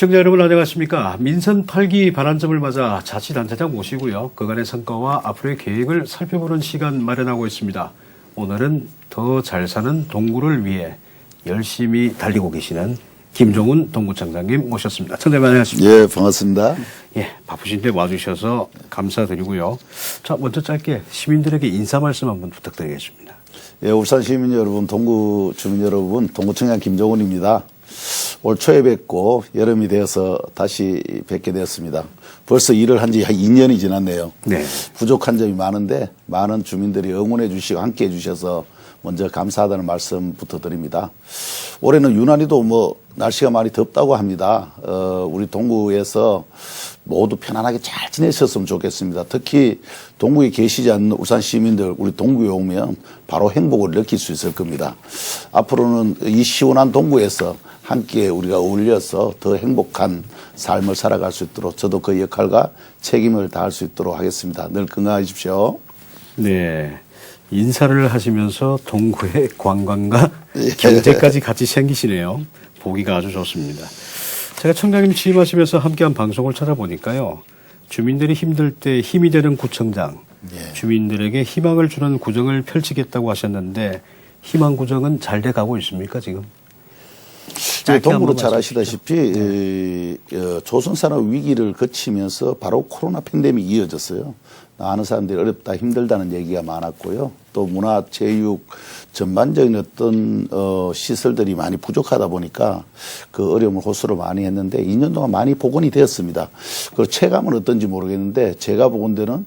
시청자 여러분 안녕하십니까. 민선 8기 반환점을 맞아 자치단체장 모시고요. 그간의 성과와 앞으로의 계획을 살펴보는 시간 마련하고 있습니다. 오늘은 더 잘 사는 동구를 위해 열심히 달리고 계시는 김종훈 동구청장님 모셨습니다. 청장님 안녕하십니까. 예, 반갑습니다. 예, 바쁘신데 와주셔서 감사드리고요. 자, 먼저 짧게 시민들에게 인사 말씀 한번 부탁드리겠습니다. 예, 울산 시민 여러분, 동구 주민 여러분, 동구청장 김종훈입니다. 올 초에 뵙고 여름이 되어서 다시 뵙게 되었습니다. 벌써 일을 한 지 한 2년이 지났네요. 네. 부족한 점이 많은데 많은 주민들이 응원해 주시고 함께 해 주셔서 먼저 감사하다는 말씀부터 드립니다. 올해는 유난히도 뭐 날씨가 많이 덥다고 합니다. 어, 우리 동구에서 모두 편안하게 잘 지내셨으면 좋겠습니다. 특히 동구에 계시지 않는 울산 시민들 우리 동구에 오면 바로 행복을 느낄 수 있을 겁니다. 앞으로는 이 시원한 동구에서 함께 우리가 어울려서 더 행복한 삶을 살아갈 수 있도록 저도 그 역할과 책임을 다할 수 있도록 하겠습니다. 늘 건강하십시오. 네. 인사를 하시면서 동구의 관광과 예. 경제까지 같이 생기시네요. 보기가 아주 좋습니다. 제가 청장님 취임하시면서 함께한 방송을 찾아보니까요. 주민들이 힘들 때 힘이 되는 구청장, 예. 주민들에게 희망을 주는 구정을 펼치겠다고 하셨는데 희망 구정은 잘 돼 가고 있습니까 지금? 한번 잘 아시다시피 이, 어, 조선산업 위기를 거치면서 바로 코로나 팬데믹이 이어졌어요. 많은 사람들이 어렵다 힘들다는 얘기가 많았고요. 또 문화 체육 전반적인 어떤 어, 시설들이 많이 부족하다 보니까 그 어려움을 호소를 많이 했는데 2년 동안 많이 복원이 되었습니다. 그 체감은 어떤지 모르겠는데 제가 보건 데는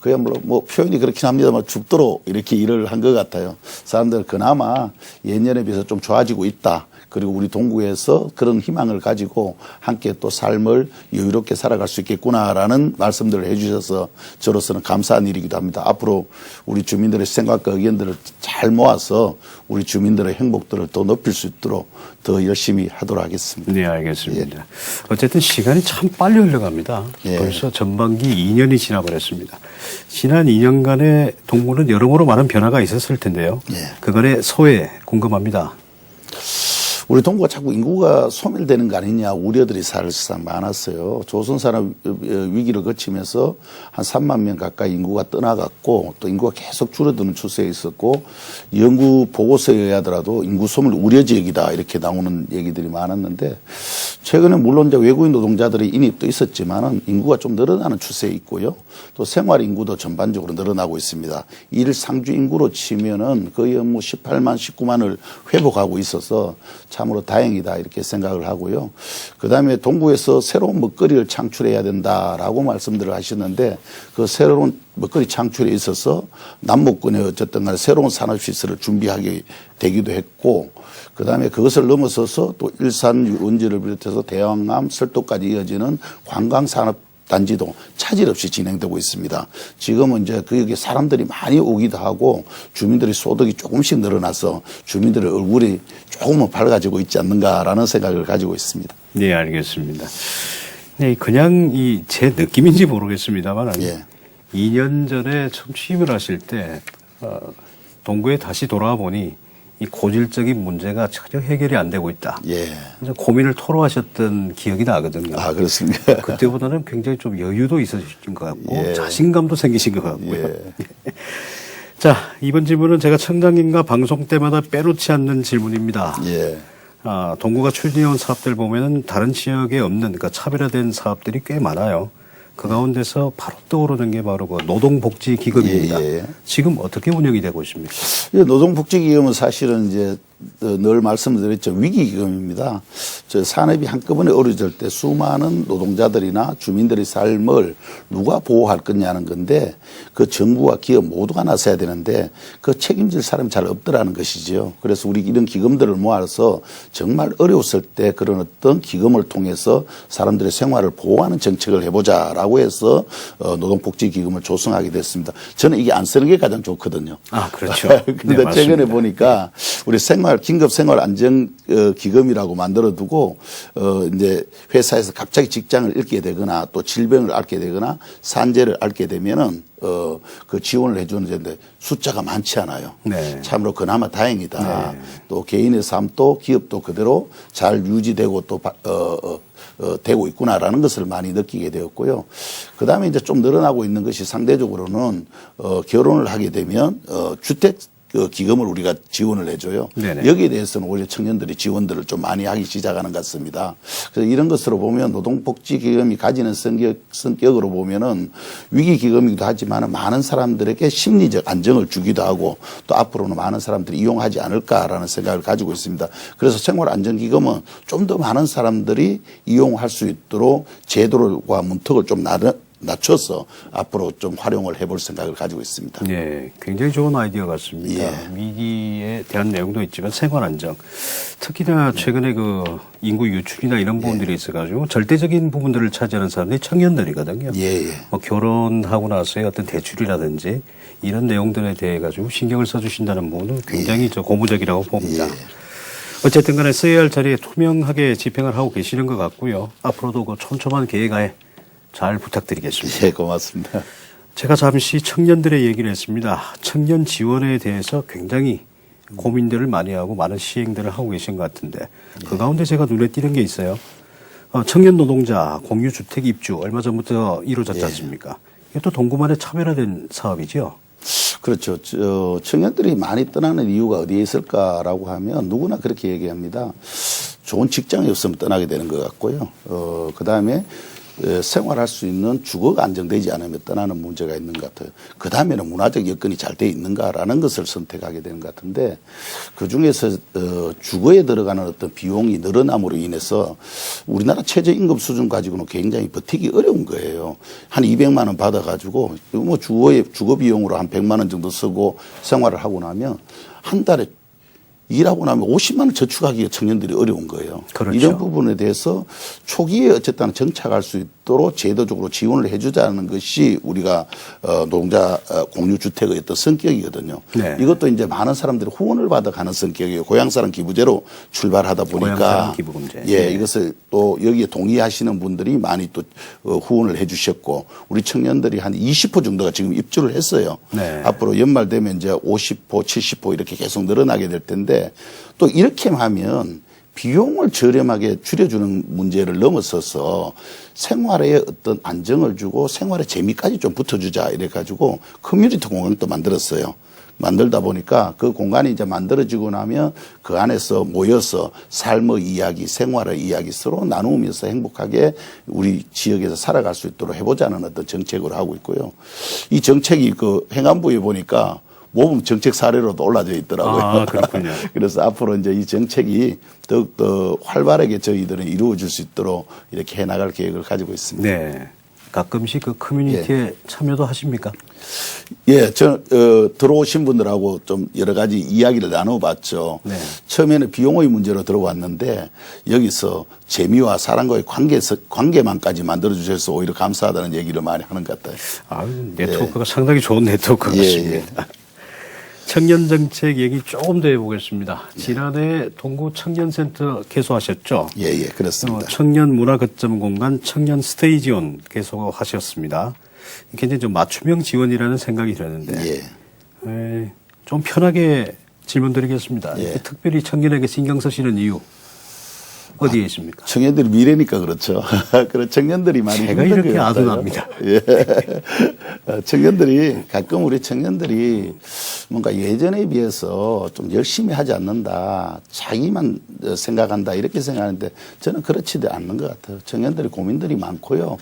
그야말로 뭐 표현이 그렇긴 합니다만 죽도록 이렇게 일을 한 것 같아요. 사람들 그나마 예년에 비해서 좀 좋아지고 있다. 그리고 우리 동구에서 그런 희망을 가지고 함께 또 삶을 여유롭게 살아갈 수 있겠구나라는 말씀들을 해주셔서 저로서는 감사한 일이기도 합니다. 앞으로 우리 주민들의 생각과 의견들을 잘 모아서 우리 주민들의 행복들을 더 높일 수 있도록 더 열심히 하도록 하겠습니다. 네, 알겠습니다. 어쨌든 시간이 참 빨리 흘러갑니다. 예. 벌써 전반기 2년이 지나버렸습니다. 지난 2년간의 동구는 여러모로 많은 변화가 있었을 텐데요. 예. 그간의 소회 궁금합니다. 우리 동구가 자꾸 인구가 소멸되는 거 아니냐 우려들이 사실상 많았어요. 조선 산업 위기를 거치면서 한 3만 명 가까이 인구가 떠나갔고 또 인구가 계속 줄어드는 추세에 있었고 연구 보고서에 의하더라도 인구 소멸 우려 지역이다 이렇게 나오는 얘기들이 많았는데 최근에 물론 이제 외국인 노동자들의 인입도 있었지만은 인구가 좀 늘어나는 추세에 있고요. 또 생활 인구도 전반적으로 늘어나고 있습니다. 일 상주 인구로 치면은 거의 뭐 18만, 19만을 회복하고 있어서 참으로 다행이다 이렇게 생각을 하고요. 그 다음에 동구에서 새로운 먹거리를 창출해야 된다라고 말씀들을 하셨는데 그 새로운 먹거리 창출에 있어서 남북권에 어쨌든 간에 새로운 산업 시설을 준비하게 되기도 했고 그 다음에 그것을 넘어서서 또 일산 원지를 비롯해서 대왕암 설도까지 이어지는 관광 산업 단지도 차질 없이 진행되고 있습니다. 지금은 이제 거기에 사람들이 많이 오기도 하고 주민들의 소득이 조금씩 늘어나서 주민들의 얼굴이 조금은 밝아지고 있지 않는가라는 생각을 가지고 있습니다. 네, 알겠습니다. 네, 그냥 이 제 느낌인지 모르겠습니다만 예. 2년 전에 처음 취임을 하실 때 어, 동구에 다시 돌아와 보니 이 고질적인 문제가 전혀 해결이 안 되고 있다. 예. 고민을 토로하셨던 기억이 나거든요. 아, 그렇습니까? 그때보다는 굉장히 좀 여유도 있으신 것 같고 예. 자신감도 생기신 것 같고요. 예. 자 이번 질문은 제가 청장님과 방송 때마다 빼놓지 않는 질문입니다. 예. 아, 동구가 추진해온 사업들 보면은 다른 지역에 없는 그러니까 차별화된 사업들이 꽤 많아요. 그 가운데서 바로 떠오르는 게 바로 그 노동복지기금입니다. 예, 예. 지금 어떻게 운영이 되고 있습니까? 이 노동복지기금은 사실은 이제 어, 늘 말씀드렸죠 위기기금입니다. 저 산업이 한꺼번에 어려질 때 수많은 노동자들이나 주민들의 삶을 누가 보호할 거냐는 건데 그 정부와 기업 모두가 나서야 되는데 그 책임질 사람이 잘 없더라는 것이죠. 그래서 우리 이런 기금들을 모아서 정말 어려웠을 때 그런 어떤 기금을 통해서 사람들의 생활을 보호하는 정책을 해보자라고 해서 어, 노동복지기금을 조성하게 됐습니다. 저는 이게 안 쓰는 게 가장 좋거든요. 아, 그렇죠. 근데 네, 최근에. 보니까 우리 생활 긴급 생활 안정 어, 기금이라고 만들어 두고 어 이제 회사에서 갑자기 직장을 잃게 되거나 또 질병을 앓게 되거나 산재를 앓게 되면은 어 그 지원을 해주는 데인데 숫자가 많지 않아요. 네. 참으로 그나마 다행이다. 또 개인의 삶도 기업도 그대로 잘 유지되고 또 바- 어, 어, 어, 되고 있구나라는 것을 많이 느끼게 되었고요. 그 다음에 이제 좀 늘어나고 있는 것이 상대적으로는 어, 결혼을 하게 되면 어, 주택 그 기금을 우리가 지원을 해줘요. 네네. 여기에 대해서는 오히려 청년들이 지원들을 좀 많이 하기 시작하는 것 같습니다. 그래서 이런 것으로 보면 노동복지기금이 가지는 성격, 성격 으로 보면은 위기기금이기도 하지만 많은 사람들에게 심리적 안정을 주기도 하고 또 앞으로는 많은 사람들이 이용하지 않을까라는 생각을 가지고 있습니다. 그래서 생활안정기금은 좀 더 많은 사람들이 이용할 수 있도록 제도와 문턱을 좀 나눠 낮춰서 앞으로 좀 활용을 해볼 생각을 가지고 있습니다. 네, 굉장히 좋은 아이디어 같습니다. 예. 위기에 대한 내용도 있지만 생활 안정. 특히나 최근에 그 인구 유출이나 이런 부분들이 있어가지고 절대적인 부분들을 차지하는 사람들이 청년들이거든요. 예, 예. 뭐 결혼하고 나서의 어떤 대출이라든지 이런 내용들에 대해 가지고 신경을 써주신다는 부분은 굉장히 저 고무적이라고 봅니다. 예. 어쨌든 간에 써야 할 자리에 투명하게 집행을 하고 계시는 것 같고요. 앞으로도 그 촘촘한 계획에 잘 부탁드리겠습니다. 예, 고맙습니다. 제가 잠시 청년들의 얘기를 했습니다. 청년 지원에 대해서 굉장히 고민들을 많이 하고 많은 시행들을 하고 계신 것 같은데 그 가운데 제가 눈에 띄는 게 있어요. 어, 청년 노동자 공유주택 입주 얼마 전부터 이루어졌지 않습니까? 이게 또 동구만의 차별화된 사업이죠. 그렇죠. 저 청년들이 많이 떠나는 이유가 어디에 있을까라고 하면 누구나 그렇게 얘기합니다. 좋은 직장이 없으면 떠나게 되는 것 같고요. 어, 그 다음에 에, 생활할 수 있는 주거가 안정되지 않으면 떠나는 문제가 있는 것 같아요. 그 다음에는 문화적 여건이 잘 돼 있는가라는 것을 선택하게 되는 것 같은데 그 중에서 어, 주거에 들어가는 어떤 비용이 늘어남으로 인해서 우리나라 최저임금 수준 가지고는 굉장히 버티기 어려운 거예요. 한 200만 원 받아가지고 뭐 주거에 주거 비용으로 한 100만 원 정도 쓰고 생활을 하고 나면 한 달에 일하고 나면 50만 원 저축하기가 청년들이 어려운 거예요. 그렇죠. 이런 부분에 대해서 초기에 어쨌든 정착할 수 있도록 제도적으로 지원을 해주자는 것이 우리가 어, 노동자 어, 공유주택의 어떤 성격이거든요. 네. 이것도 이제 많은 사람들이 후원을 받아가는 성격이에요. 고향사랑 기부제로 출발하다 보니까. 예, 네. 이것을 또 여기에 동의하시는 분들이 많이 또 어, 후원을 해주셨고 우리 청년들이 한 20% 정도가 지금 입주를 했어요. 네. 앞으로 연말 되면 이제 50%, 70% 이렇게 계속 늘어나게 될 텐데 또 이렇게 하면 비용을 저렴하게 줄여주는 문제를 넘어서서 생활에 어떤 안정을 주고 생활의 재미까지 좀 붙어주자 이래가지고 커뮤니티 공간을 또 만들었어요. 만들다 보니까 그 공간이 이제 만들어지고 나면 그 안에서 모여서 삶의 이야기, 생활의 이야기 서로 나누면서 행복하게 우리 지역에서 살아갈 수 있도록 해보자는 어떤 정책을 하고 있고요. 이 정책이 그 행안부에 보니까 모범 정책 사례로도 올라져 있더라고요. 아, 그렇군요. 그래서 앞으로 이제 이 정책이 더욱더 활발하게 저희들은 이루어질 수 있도록 이렇게 해 나갈 계획을 가지고 있습니다. 네. 가끔씩 그 커뮤니티에 참여도 하십니까? 예, 저, 어, 들어오신 분들하고 좀 여러 가지 이야기를 나눠봤죠. 네. 처음에는 비용의 문제로 들어왔는데 여기서 재미와 사람과의 관계, 관계만까지 만들어 주셔서 오히려 감사하다는 얘기를 많이 하는 것 같아요. 아, 네트워크가 상당히 좋은 네트워크 예, 같습니다. 청년 정책 얘기 조금 더 해보겠습니다. 지난해 동구 청년센터 개소하셨죠? 예, 예, 그렇습니다. 어, 청년 문화 거점 공간 청년 스테이지온 개소하셨습니다. 굉장히 좀 맞춤형 지원이라는 생각이 드는데 예. 에, 좀 편하게 질문드리겠습니다. 예. 특별히 청년에게 신경 쓰시는 이유 어디에 있습니까? 청년들이 미래니까 그렇죠. 그런 청년들이 많이 제가 힘든 이렇게 것 같아요. 아둔합니다. 예. 어, 청년들이 가끔 우리 청년들이 뭔가 예전에 비해서 좀 열심히 하지 않는다. 자기만 어, 생각한다. 이렇게 생각하는데 저는 그렇지도 않는 것 같아요. 청년들이 고민들이 많고요.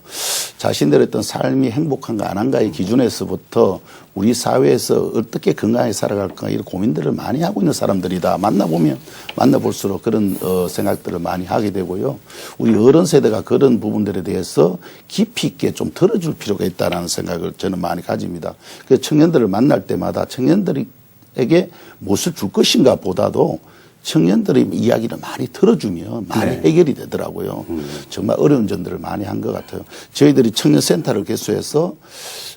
자신들의 어떤 삶이 행복한가 안 한가의 기준에서부터 우리 사회에서 어떻게 건강하게 살아갈까 이런 고민들을 많이 하고 있는 사람들이다. 만나보면 만나볼수록 그런 어, 생각들을 많이 하게 되고요. 우리 어른 세대가 그런 부분들에 대해서 깊이 있게 좀 들어줄 필요가 있다라는 생각을 저는 많이 가집니다. 그 청년들을 만날 때마다 청년들에게 무엇을 줄 것인가 보다도 청년들의 이야기를 많이 들어주면 많이 해결이 되더라고요. 정말 어려운 점들을 많이 한 것 같아요. 저희들이 청년센터를 개소해서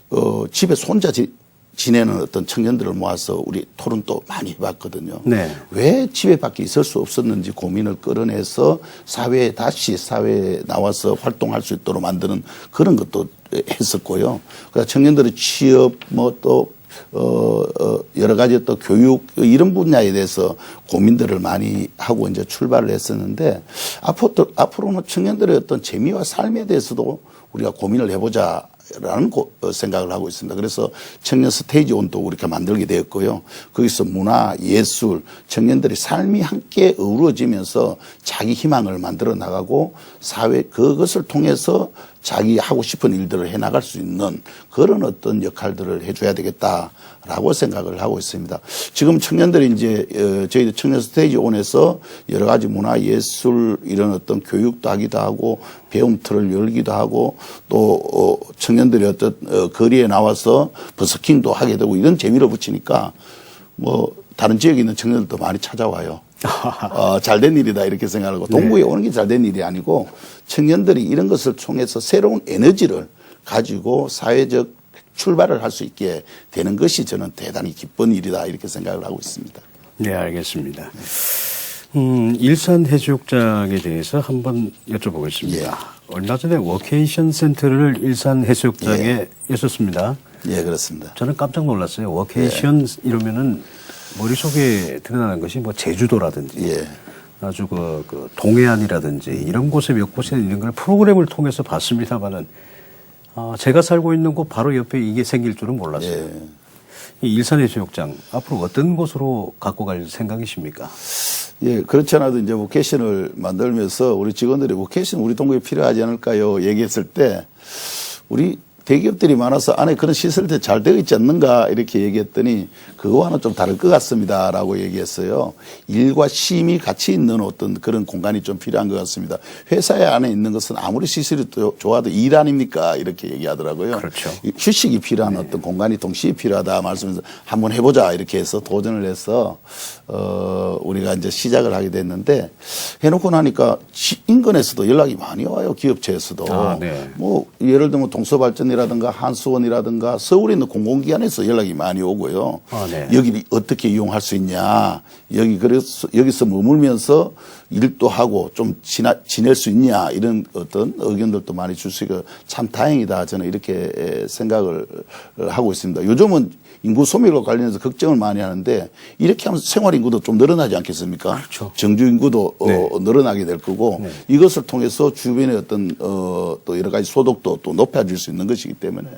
어, 집에 손자 지- 지내는 어떤 청년들을 모아서 우리 토론도 많이 해봤거든요. 네. 왜 집에 밖에 있을 수 없었는지 고민을 끌어내서 사회에 다시 사회에 나와서 활동할 수 있도록 만드는 그런 것도 했었고요. 그러니까 청년들의 취업 뭐또 어, 어, 여러 가지 또 교육 이런 분야에 대해서 고민들을 많이 하고 이제 출발을 했었는데 앞으로, 앞으로는 청년들의 어떤 재미와 삶에 대해서도 우리가 고민을 해보자. 라는 고- 어, 생각을 하고 있습니다. 그래서 청년 스테이지 온도 이렇게 만들게 되었고요. 거기서 문화, 예술, 청년들의 삶이 함께 어우러지면서 자기 희망을 만들어 나가고 사회 그것을 통해서 자기 하고 싶은 일들을 해 나갈 수 있는 그런 어떤 역할들을 해줘야 되겠다 라고 생각을 하고 있습니다. 지금 청년들이 이제 어, 저희 청년 스테이지 온에서 여러 가지 문화 예술 이런 어떤 교육도 하기도 하고 배움터를 열기도 하고 또 어, 청년들이 어떤 어, 거리에 나와서 버스킹도 하게 되고 이런 재미를 붙이니까 뭐 다른 지역에 있는 청년들도 많이 찾아와요. 어, 잘된 일이다 이렇게 생각하고 동구에 오는 게 잘된 일이 아니고 청년들이 이런 것을 통해서 새로운 에너지를 가지고 사회적 출발을 할 수 있게 되는 것이 저는 대단히 기쁜 일이다 이렇게 생각을 하고 있습니다. 네, 알겠습니다. 음, 일산 해수욕장에 대해서 한번 여쭤보겠습니다. 예. 얼마 전에 워케이션 센터를 일산 해수욕장에 있었습니다. 예, 그렇습니다. 저는 깜짝 놀랐어요. 워케이션 이러면은 머릿속에 드러나는 것이 뭐 제주도라든지 예. 아주 그, 그 동해안이라든지 이런 곳에 몇 곳에 있는 걸 프로그램을 통해서 봤습니다만은 아, 제가 살고 있는 곳 바로 옆에 이게 생길 줄은 몰랐어요. 예. 이 일산해수욕장 앞으로 어떤 곳으로 갖고 갈 생각이십니까? 예, 그렇지 않아도 이제 vocation을 만들면서 우리 직원들이 vocation 우리 동구에 필요하지 않을까요? 얘기했을 때 우리 대기업들이 많아서 안에 그런 시설들이 잘 되어 있지 않는가 이렇게 얘기했더니 그거와는 좀 다를 것 같습니다. 라고 얘기했어요. 일과 쉼이 같이 있는 어떤 그런 공간이 좀 필요한 것 같습니다. 회사에 안에 있는 것은 아무리 시설이 또 좋아도 일 아닙니까? 이렇게 얘기하더라고요. 그렇죠. 이 휴식이 필요한 어떤 공간이 동시에 필요하다 말씀해서 한번 해보자 이렇게 해서 도전을 해서 어 우리가 이제 시작을 하게 됐는데 해놓고 나니까 시- 인근에서도 연락이 많이 와요 기업체에서도 아, 네. 뭐 예를 들면 동서발전이라든가 한수원이라든가 서울에 있는 공공기관에서 연락이 많이 오고요. 아, 네. 여기를 어떻게 이용할 수 있냐. 여기 그래서 여기서 머물면서 일도 하고 좀 지나, 지낼 수 있냐 이런 어떤 의견들도 많이 주시고 참 다행이다 저는 이렇게 에, 생각을 하고 있습니다. 요즘은 인구 소멸과 관련해서 걱정을 많이 하는데 이렇게 하면 생활 인구도 좀 늘어나지 않겠습니까? 그렇죠. 정주 인구도 어, 네. 늘어나게 될 거고 이것을 통해서 주변의 어떤 어, 또 여러 가지 소득도 또 높아질 수 있는 것이기 때문에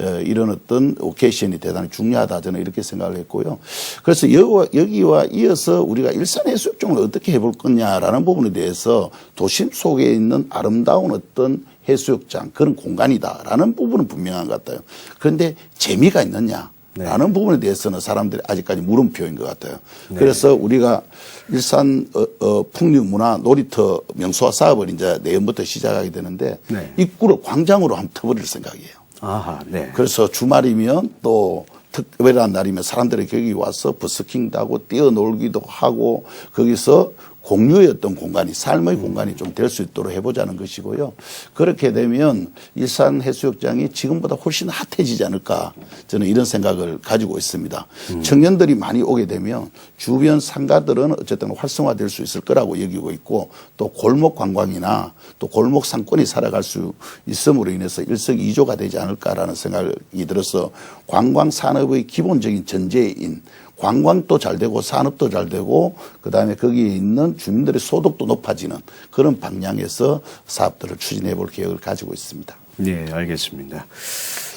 에, 이런 어떤 오케이션이 대단히 중요하다 저는 이렇게 생각을 했고요. 그래서 여기와, 여기와 이어서 우리가 일산 해수욕장을 어떻게 해볼 거냐라는 부분에 대해서 도심 속에 있는 아름다운 어떤 해수욕장 그런 공간이다라는 부분은 분명한 것 같아요. 그런데 재미가 있느냐? 네. 라는 부분에 대해서는 사람들이 아직까지 물음표인 것 같아요. 그래서 우리가 일산 어, 어, 풍류 문화 놀이터 명소화 사업을 이제 내년부터 시작하게 되는데 네. 입구를 광장으로 한번 터버릴 생각이에요. 아하, 네. 그래서 주말이면 또 특별한 날이면 사람들이 거기 와서 버스킹도 하고 뛰어놀기도 하고 거기서 공유의 어떤 공간이 삶의 공간이 좀 될 수 있도록 해보자는 것이고요. 그렇게 되면 일산 해수욕장이 지금보다 훨씬 핫해지지 않을까 저는 이런 생각을 가지고 있습니다. 청년들이 많이 오게 되면 주변 상가들은 어쨌든 활성화될 수 있을 거라고 여기고 있고 또 골목 관광이나 또 골목 상권이 살아갈 수 있음으로 인해서 일석이조가 되지 않을까라는 생각이 들어서 관광 산업의 기본적인 전제인 관광도 잘 되고 산업도 잘 되고 그다음에 거기에 있는 주민들의 소득도 높아지는 그런 방향에서 사업들을 추진해 볼 계획을 가지고 있습니다. 네, 알겠습니다.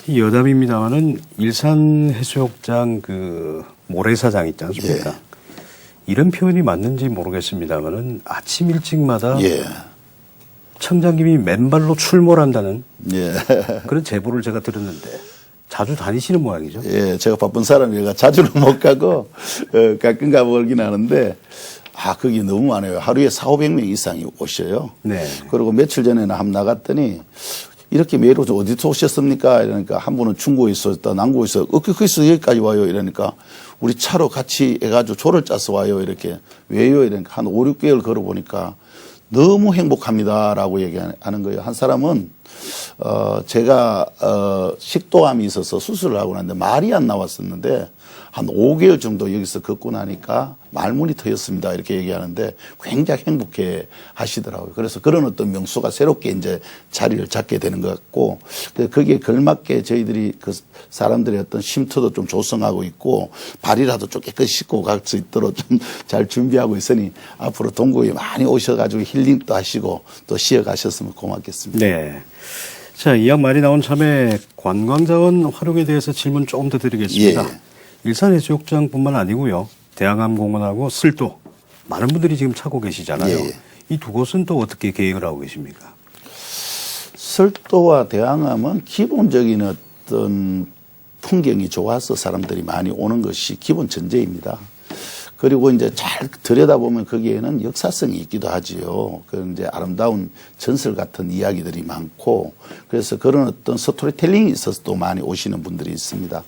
이 여담입니다만은 일산 해수욕장 그 모래사장 있지 않습니까? 예. 이런 표현이 맞는지 모르겠습니다만은 아침 일찍마다 예. 청장님이 맨발로 출몰한다는 예. 그런 제보를 제가 들었는데 자주 다니시는 모양이죠. 예, 제가 바쁜 사람이라 자주는 못 가고 어, 가끔 가보긴 하는데 아 거기 너무 많아요. 하루에 4, 500명 이상이 오셔요. 네. 그리고 며칠 전에는 한번 나갔더니 이렇게 매일 오서 어디서 오셨습니까? 이러니까 한 분은 중고에 있었다, 남고에 있어. 어, 거기서 여기까지 와요. 이러니까 우리 차로 같이 해가지고 조를 짜서 와요. 이렇게. 왜요? 이러니까 한 5, 6개월 걸어보니까 너무 행복합니다라고 얘기하는 거예요. 한 사람은 어, 제가, 어, 식도암이 있어서 수술을 하고 났는데 말이 안 나왔었는데 한 5개월 정도 여기서 걷고 나니까 말문이 트였습니다. 이렇게 얘기하는데 굉장히 행복해 하시더라고요. 그래서 그런 어떤 명수가 새롭게 이제 자리를 잡게 되는 것 같고 그- 거기에 걸맞게 저희들이 그 사람들의 어떤 쉼터도 좀 조성하고 있고 발이라도 좀 깨끗이 씻고 갈 수 있도록 좀 잘 준비하고 있으니 앞으로 동구에 많이 오셔가지고 힐링도 하시고 또 쉬어 가셨으면 고맙겠습니다. 네. 자, 이양 말이 나온 참에 관광자원 활용에 대해서 질문 조금 더 드리겠습니다. 예. 일산 해수욕장뿐만 아니고요. 대양암공원하고 쓸도 많은 분들이 지금 찾고 계시잖아요. 예, 예. 이두 곳은 또 어떻게 계획을 하고 계십니까? 설도와 대항암은 기본적인 어떤 풍경이 좋아서 사람들이 많이 오는 것이 기본 전제입니다. 그리고 이제 잘 들여다보면 거기에는 역사성이 있기도 하지요. 그 이제 아름다운 전설 같은 이야기들이 많고 그래서 그런 어떤 스토리텔링이 있어서 또 많이 오시는 분들이 있습니다.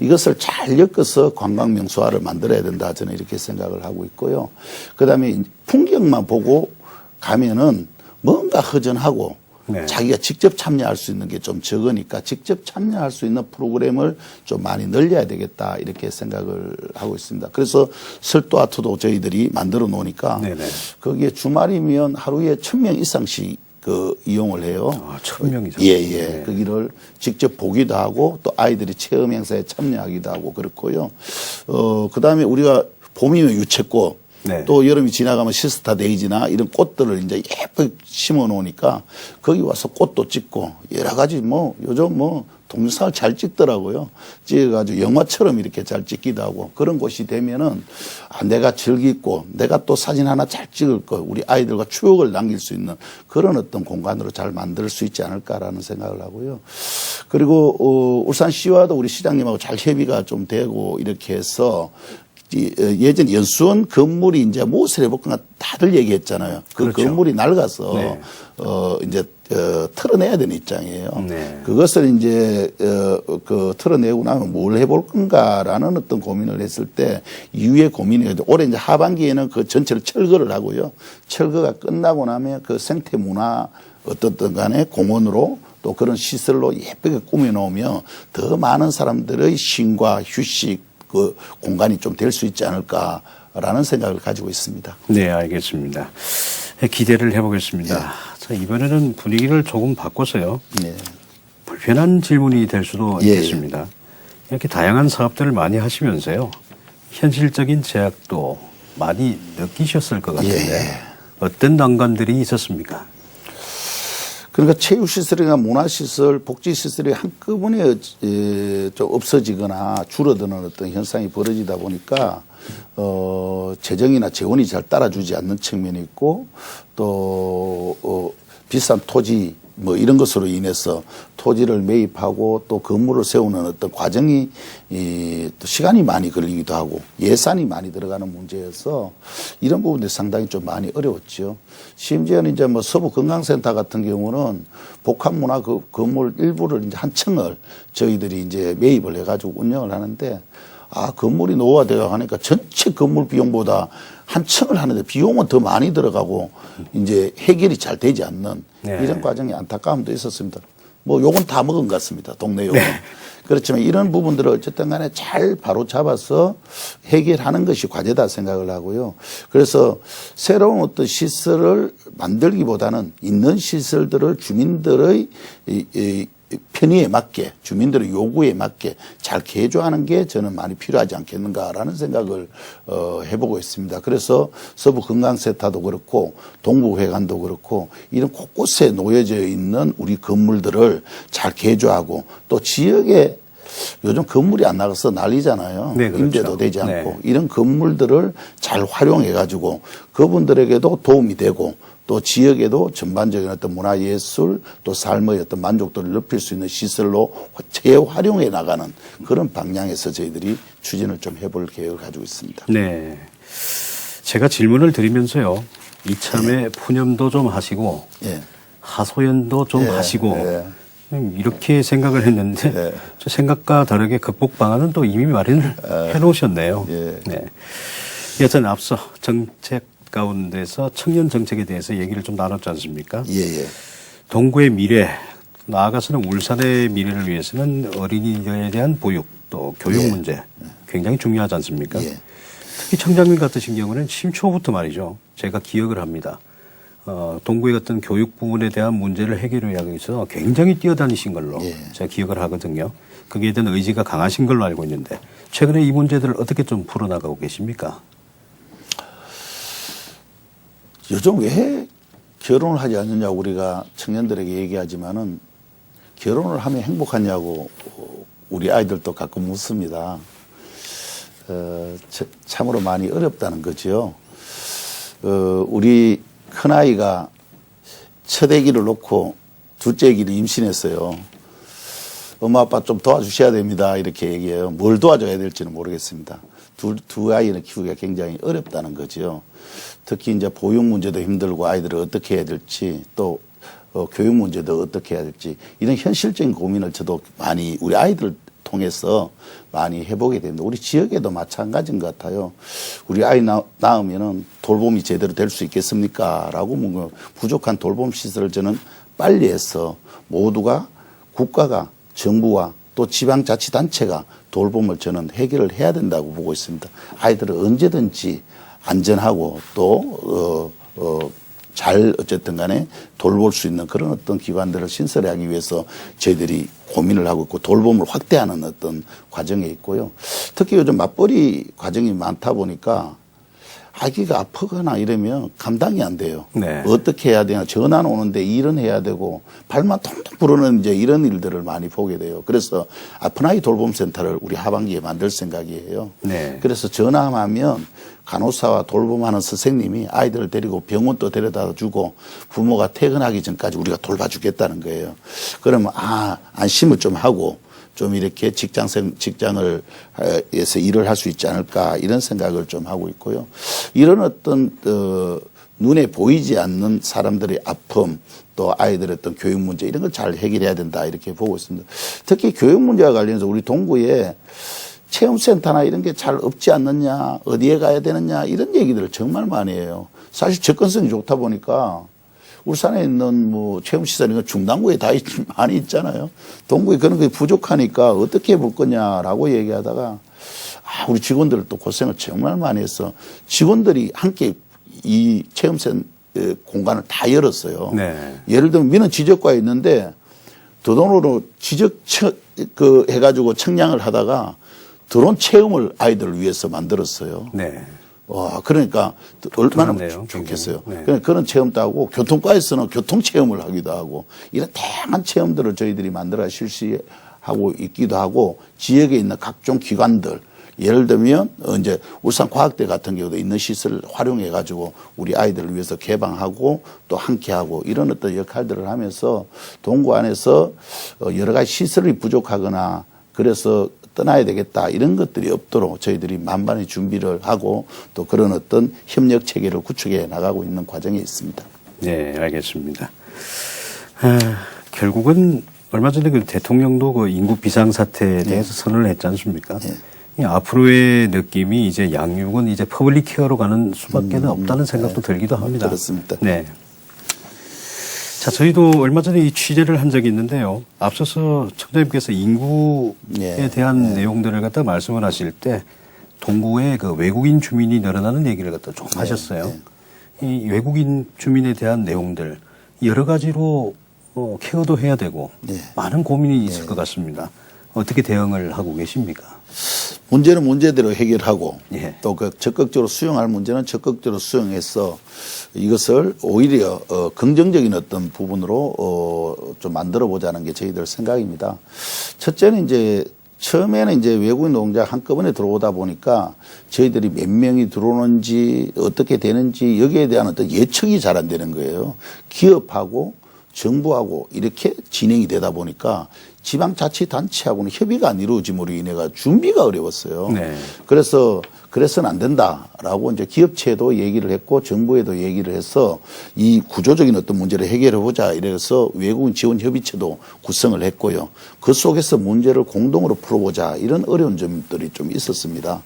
이것을 잘 엮어서 관광 명소화를 만들어야 된다 저는 이렇게 생각을 하고 있고요. 그다음에 풍경만 보고 가면은 뭔가 허전하고 네. 자기가 직접 참여할 수 있는 게 좀 적으니까 직접 참여할 수 있는 프로그램을 좀 많이 늘려야 되겠다 이렇게 생각을 하고 있습니다. 그래서 설도 아트도 저희들이 만들어 놓으니까 네네. 거기에 주말이면 하루에 천 명 이상씩 그 이용을 해요. 아, 천 명 이상. 예, 예. 네. 거기를 직접 보기도 하고 또 아이들이 체험 행사에 참여하기도 하고 그렇고요. 어, 그 다음에 우리가 봄이면 유채꽃 네. 또 여름이 지나가면 시스타 데이지나 이런 꽃들을 이제 예쁘게 심어 놓으니까 거기 와서 꽃도 찍고 여러 가지 뭐 요즘 뭐 동영상을 잘 찍더라고요. 찍어가지고 영화처럼 이렇게 잘 찍기도 하고 그런 곳이 되면은 아, 내가 즐기고 내가 또 사진 하나 잘 찍을 거 우리 아이들과 추억을 남길 수 있는 그런 어떤 공간으로 잘 만들 수 있지 않을까라는 생각을 하고요. 그리고 어, 울산시와도 우리 시장님하고 잘 협의가 좀 되고 이렇게 해서 예전 연수원 건물이 이제 무엇을 해볼까 다들 얘기했잖아요. 그 그렇죠. 건물이 낡아서 네. 어 이제 어, 털어내야 되는 입장이에요. 네. 그것을 이제 어, 그 털어내고 나면 뭘 해볼 건가라는 어떤 고민을 했을 때 이후에 고민이 올해 이제 하반기에는 그 전체를 철거를 하고요. 철거가 끝나고 나면 그 생태 문화 어떻든 간에 공원으로 또 그런 시설로 예쁘게 꾸며 놓으면 더 많은 사람들의 쉼과 휴식 그 공간이 좀 될 수 있지 않을까라는 생각을 가지고 있습니다. 네, 알겠습니다. 네, 기대를 해보겠습니다. 자, 이번에는 분위기를 조금 바꿔서요. 네. 불편한 질문이 될 수도 예, 있겠습니다. 이렇게 다양한 사업들을 많이 하시면서요. 현실적인 제약도 많이 느끼셨을 것 같은데 예. 어떤 난관들이 있었습니까? 그러니까 체육시설이나 문화시설, 복지시설이 한꺼번에 에, 좀 없어지거나 줄어드는 어떤 현상이 벌어지다 보니까 어, 재정이나 재원이 잘 따라주지 않는 측면이 있고 또 어, 비싼 토지 뭐 이런 것으로 인해서 토지를 매입하고 또 건물을 세우는 어떤 과정이 이, 또 시간이 많이 걸리기도 하고 예산이 많이 들어가는 문제여서 이런 부분들이 상당히 좀 많이 어려웠죠. 심지어는 이제 뭐 서부 건강센터 같은 경우는 복합문화 그 건물 일부를 이제 한 층을 저희들이 이제 매입을 해가지고 운영을 하는데 아, 건물이 노후화되어 가니까 전체 건물 비용보다 한 층을 하는데 비용은 더 많이 들어가고 이제 해결이 잘 되지 않는 네. 이런 과정이 안타까움도 있었습니다. 뭐 욕은 다 먹은 것 같습니다. 동네 욕은. 그렇지만 이런 부분들을 어쨌든 간에 잘 바로 잡아서 해결하는 것이 과제다 생각을 하고요. 그래서 새로운 어떤 시설을 만들기보다는 있는 시설들을 주민들의 이, 이, 편의에 맞게 주민들의 요구에 맞게 잘 개조하는 게 저는 많이 필요하지 않겠는가라는 생각을 어, 해보고 있습니다. 그래서 서부 건강센터도 그렇고 동부회관도 그렇고 이런 곳곳에 놓여져 있는 우리 건물들을 잘 개조하고 또 지역에 요즘 건물이 안 나가서 난리잖아요. 네, 그렇죠. 임대도 되지 않고 네. 이런 건물들을 잘 활용해 가지고 그분들에게도 도움이 되고 또 지역에도 전반적인 어떤 문화 예술 또 삶의 어떤 만족도를 높일 수 있는 시설로 재활용해 나가는 그런 방향에서 저희들이 추진을 좀 해볼 계획을 가지고 있습니다. 네. 제가 질문을 드리면서요. 이참에 푸념도 좀 하시고 예. 하소연도 좀 예, 하시고 예. 음, 이렇게 생각을 했는데 예. 저 생각과 다르게 극복 방안은 또 이미 마련해 놓으셨네요. 예. 네. 여튼 앞서 정책 가운데서 청년 정책에 대해서 얘기를 좀 나눴지 않습니까? 예, 예. 동구의 미래 나아가서는 울산의 미래를 위해서는 어린이에 대한 보육 또 교육 예. 문제 굉장히 중요하지 않습니까? 예. 특히 청장님 같으신 경우는 심초부터 말이죠. 제가 기억을 합니다. 어, 동구의 어떤 교육 부분에 대한 문제를 해결하기 위해서 굉장히 뛰어다니신 걸로 예. 제가 기억을 하거든요. 거기에 대한 의지가 강하신 걸로 알고 있는데 최근에 이 문제들을 어떻게 좀 풀어나가고 계십니까? 요즘 왜 결혼을 하지 않느냐 우리가 청년들에게 얘기하지만은 결혼을 하면 행복하냐고 우리 아이들도 가끔 묻습니다. 어, 참- 참으로 많이 어렵다는 거죠. 어, 우리 큰아이가 첫 아기를 놓고 둘째 아기를 임신했어요. 엄마 아빠 좀 도와주셔야 됩니다. 이렇게 얘기해요. 뭘 도와줘야 될지는 모르겠습니다. 두, 두 아이를 키우기가 굉장히 어렵다는 거죠. 특히 이제 보육 문제도 힘들고 아이들을 어떻게 해야 될지 또 어, 교육 문제도 어떻게 해야 될지 이런 현실적인 고민을 저도 많이 우리 아이들 통해서 많이 해보게 됩니다. 우리 지역에도 마찬가지인 것 같아요. 우리 아이 나, 낳으면은 돌봄이 제대로 될 수 있겠습니까? 라고 묻고 부족한 돌봄 시설을 저는 빨리 해서 모두가 국가가 정부와 또 지방자치단체가 돌봄을 저는 해결을 해야 된다고 보고 있습니다. 아이들을 언제든지 안전하고 또, 어, 어, 잘 어쨌든 간에 돌볼 수 있는 그런 어떤 기관들을 신설하기 위해서 저희들이 고민을 하고 있고 돌봄을 확대하는 어떤 과정에 있고요. 특히 요즘 맞벌이 과정이 많다 보니까 아기가 아프거나 이러면 감당이 안 돼요. 네. 어떻게 해야 되나 전화는 오는데 일은 해야 되고 발만 통통 부르는 이제 이런 일들을 많이 보게 돼요. 그래서 아픈 아이 돌봄 센터를 우리 하반기에 만들 생각이에요. 네. 그래서 전화하면 간호사와 돌봄하는 선생님이 아이들을 데리고 병원도 데려다 주고 부모가 퇴근하기 전까지 우리가 돌봐주겠다는 거예요. 그러면 아 안심을 좀 하고 좀 이렇게 직장생 직장을 어, 에서 일을 할 수 있지 않을까 이런 생각을 좀 하고 있고요. 이런 어떤 어, 눈에 보이지 않는 사람들의 아픔 또 아이들의 어떤 교육 문제 이런 걸 잘 해결해야 된다 이렇게 보고 있습니다. 특히 교육 문제와 관련해서 우리 동구에 체험센터나 이런 게 잘 없지 않느냐, 어디에 가야 되느냐, 이런 얘기들을 정말 많이 해요. 사실 접근성이 좋다 보니까 울산에 있는 뭐 체험시설 이런 거 중당구에 다 있, 많이 있잖아요. 동구에 그런 게 부족하니까 어떻게 해볼 거냐라고 얘기하다가 아, 우리 직원들 또 고생을 정말 많이 해서 직원들이 함께 이 체험센 에, 공간을 다 열었어요. 네. 예를 들면 민원 지적과에 있는데 드론으로 지적 처, 그 해가지고 청량을 하다가 드론 체험을 아이들을 위해서 만들었어요. 네. 와, 그러니까 얼마나 좋네요, 좋겠어요. 네. 그런 그런 체험도 하고 교통과에서는 교통 체험을 하기도 하고 이런 다양한 체험들을 저희들이 만들어 실시하고 있기도 하고 지역에 있는 각종 기관들 예를 들면 어, 이제 울산 과학대 같은 경우도 있는 시설을 활용해 가지고 우리 아이들을 위해서 개방하고 또 함께하고 이런 어떤 역할들을 하면서 동구 안에서 어, 여러 가지 시설이 부족하거나 그래서 떠나야 되겠다 이런 것들이 없도록 저희들이 만반의 준비를 하고 또 그런 어떤 협력 체계를 구축해 나가고 있는 과정에 있습니다. 네, 알겠습니다. 아, 결국은 얼마 전에 그 대통령도 그 인구 비상 사태에 대해서 선언을 했지 않습니까? 이 앞으로의 느낌이 이제 양육은 이제 퍼블릭 케어로 가는 수밖에 는 없다는 생각도 들기도 합니다. 그렇습니다. 네. 자, 저희도 얼마 전에 이 취재를 한 적이 있는데요. 앞서서 청장님께서 인구에 예, 대한 내용들을 갖다 말씀을 하실 때 동구에 그 외국인 주민이 늘어나는 얘기를 갖다 좀 하셨어요. 이 외국인 주민에 대한 내용들 여러 가지로 어, 케어도 해야 되고 네. 많은 고민이 있을 것 같습니다. 어떻게 대응을 하고 계십니까? 문제는 문제대로 해결하고 예. 또그 적극적으로 수용할 문제는 적극적으로 수용해서 이것을 오히려 어, 긍정적인 어떤 부분으로 어, 좀 만들어 보자는 게 저희들 생각입니다. 첫째는 이제 처음에는 이제 외국인 노동자 한꺼번에 들어오다 보니까 저희들이 몇 명이 들어오는지 어떻게 되는지 여기에 대한 어떤 예측이 잘 안 되는 거예요. 기업하고 정부하고 이렇게 진행이 되다 보니까 지방자치단체하고는 협의가 안 이루어짐으로 인해가 준비가 어려웠어요. 네. 그래서 그래서는 안 된다라고 이제 기업체도 얘기를 했고 정부에도 얘기를 해서 이 구조적인 어떤 문제를 해결해 보자 이래서 외국인 지원 협의체도 구성을 했고요. 그 속에서 문제를 공동으로 풀어보자 이런 어려운 점들이 좀 있었습니다.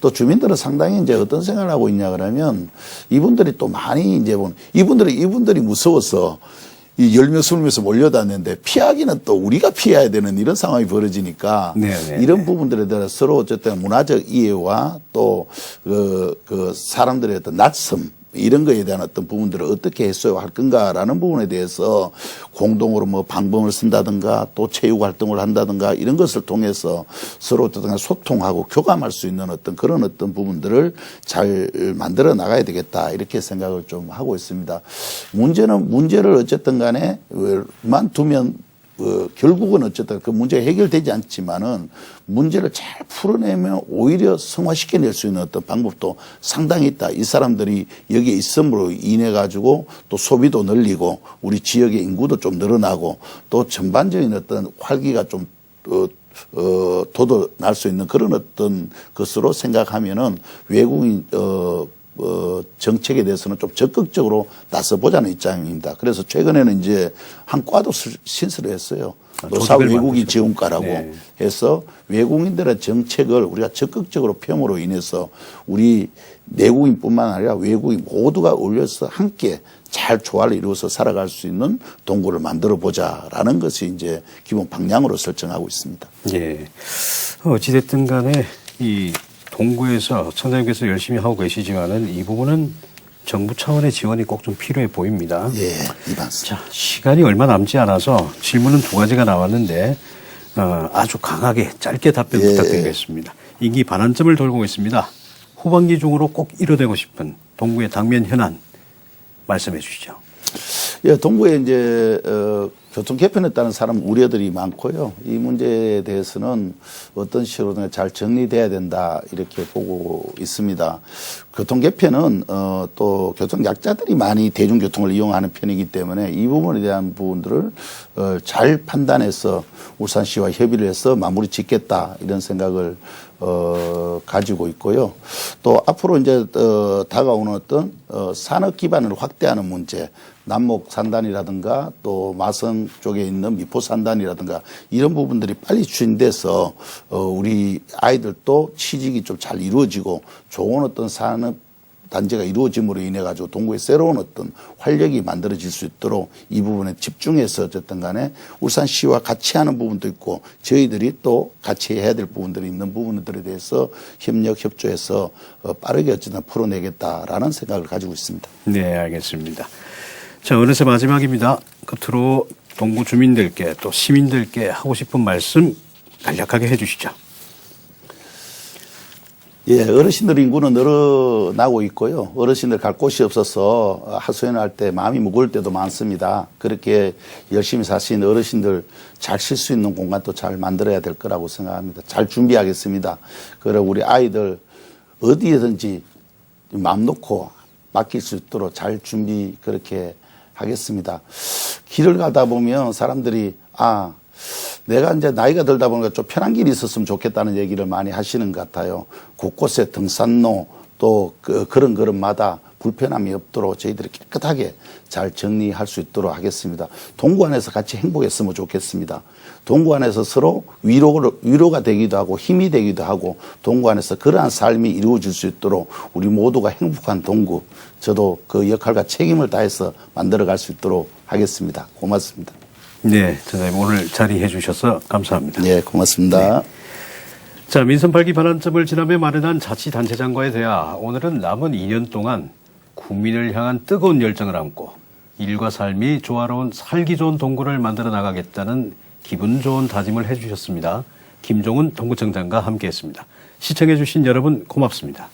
또 주민들은 상당히 이제 어떤 생각을 하고 있냐 그러면 이분들이 또 많이 이제 본 이분들이 이분들이 무서워서 이 열며 술면서 몰려다녔는데 피하기는 또 우리가 피해야 되는 이런 상황이 벌어지니까 네네. 이런 부분들에 대해서 서로 어쨌든 문화적 이해와 또 그, 그 사람들의 어떤 낯섦 이런 거에 대한 어떤 부분들을 어떻게 해소할 건가라는 부분에 대해서 공동으로 뭐 방법을 쓴다든가 또 체육 활동을 한다든가 이런 것을 통해서 서로 어떤 소통하고 교감할 수 있는 어떤 그런 어떤 부분들을 잘 만들어 나가야 되겠다 이렇게 생각을 좀 하고 있습니다. 문제는 문제를 어쨌든 간에 만 두면 어, 결국은 어쨌든 그 문제가 해결되지 않지만은 문제를 잘 풀어내면 오히려 성화시켜낼 수 있는 어떤 방법도 상당히 있다. 이 사람들이 여기에 있음으로 인해 가지고 또 소비도 늘리고 우리 지역의 인구도 좀 늘어나고 또 전반적인 어떤 활기가 좀 어, 어, 돋아날 수 있는 그런 어떤 것으로 생각하면은 외국인, 어, 어, 정책에 대해서는 좀 적극적으로 나서보자는 입장입니다. 그래서 최근에는 이제 한 과도 수- 신설을 했어요. 아, 노사 외국인. 지원과라고 네. 해서 외국인들의 정책을 우리가 적극적으로 펴으로 인해서 우리 내국인뿐만 아니라 외국인 모두가 어울려서 함께 잘 조화를 이루어서 살아갈 수 있는 동굴을 만들어 보자라는 것이 이제 기본 방향으로 설정하고 있습니다. 예. 어찌됐든 간에 이 동구에서 청장님께서 열심히 하고 계시지만은 이 부분은 정부 차원의 지원이 꼭 좀 필요해 보입니다. 예, 이반스. 자, 시간이 얼마 남지 않아서 질문은 두 가지가 나왔는데 어, 아주 강하게 짧게 답변 예. 부탁드리겠습니다. 임기 반환점을 돌고 있습니다. 후반기 중으로 꼭 이뤄내고 싶은 동구의 당면 현안 말씀해 주시죠. 예, 동구에 이제 어, 교통 개편했다는 사람 우려들이 많고요. 이 문제에 대해서는 어떤 식으로든 잘 정리돼야 된다 이렇게 보고 있습니다. 교통 개편은 어, 또 교통 약자들이 많이 대중교통을 이용하는 편이기 때문에 이 부분에 대한 부분들을 어, 잘 판단해서 울산시와 협의를 해서 마무리 짓겠다 이런 생각을 어, 가지고 있고요. 또 앞으로 이제 어, 다가오는 어떤 어, 산업 기반을 확대하는 문제, 남목 산단이라든가 또 마성 쪽에 있는 미포 산단이라든가 이런 부분들이 빨리 추진돼서 어, 우리 아이들도 취직이 좀 잘 이루어지고 좋은 어떤 산업 단지가 이루어짐으로 인해 가지고 동구에 새로운 어떤 활력이 만들어질 수 있도록 이 부분에 집중해서 어쨌든 간에 울산시와 같이 하는 부분도 있고 저희들이 또 같이 해야 될 부분들이 있는 부분들에 대해서 협력 협조해서 어, 빠르게 어쨌든 풀어내겠다라는 생각을 가지고 있습니다. 네, 알겠습니다. 자, 어느새 마지막입니다. 끝으로 동구 주민들께 또 시민들께 하고 싶은 말씀 간략하게 해 주시죠. 예, 어르신들 인구는 늘어나고 있고요. 어르신들 갈 곳이 없어서 하소연할 때 마음이 무거울 때도 많습니다. 그렇게 열심히 사시는 어르신들 잘 쉴 수 있는 공간도 잘 만들어야 될 거라고 생각합니다. 잘 준비하겠습니다. 그리고 우리 아이들 어디에든지 마음 놓고 맡길 수 있도록 잘 준비 그렇게 하겠습니다. 길을 가다 보면 사람들이 아, 내가 이제 나이가 들다 보니까 좀 편한 길이 있었으면 좋겠다는 얘기를 많이 하시는 것 같아요. 곳곳에 등산로 또 그, 그런 그런마다 불편함이 없도록 저희들이 깨끗하게 잘 정리할 수 있도록 하겠습니다. 동구 안에서 같이 행복했으면 좋겠습니다. 동구 안에서 서로 위로를, 위로가 되기도 하고 힘이 되기도 하고 동구 안에서 그러한 삶이 이루어질 수 있도록 우리 모두가 행복한 동구 저도 그 역할과 책임을 다해서 만들어 갈 수 있도록 하겠습니다. 고맙습니다. 네, 전장님 오늘 자리해 주셔서 감사합니다. 네, 고맙습니다. 자, 민선 8기 반환점을 지나며 마련한 자치단체장과의 대화. 오늘은 남은 2년 동안 국민을 향한 뜨거운 열정을 안고 일과 삶이 조화로운 살기 좋은 동구를 만들어 나가겠다는 기분 좋은 다짐을 해주셨습니다. 김종훈 동구청장과 함께했습니다. 시청해주신 여러분 고맙습니다.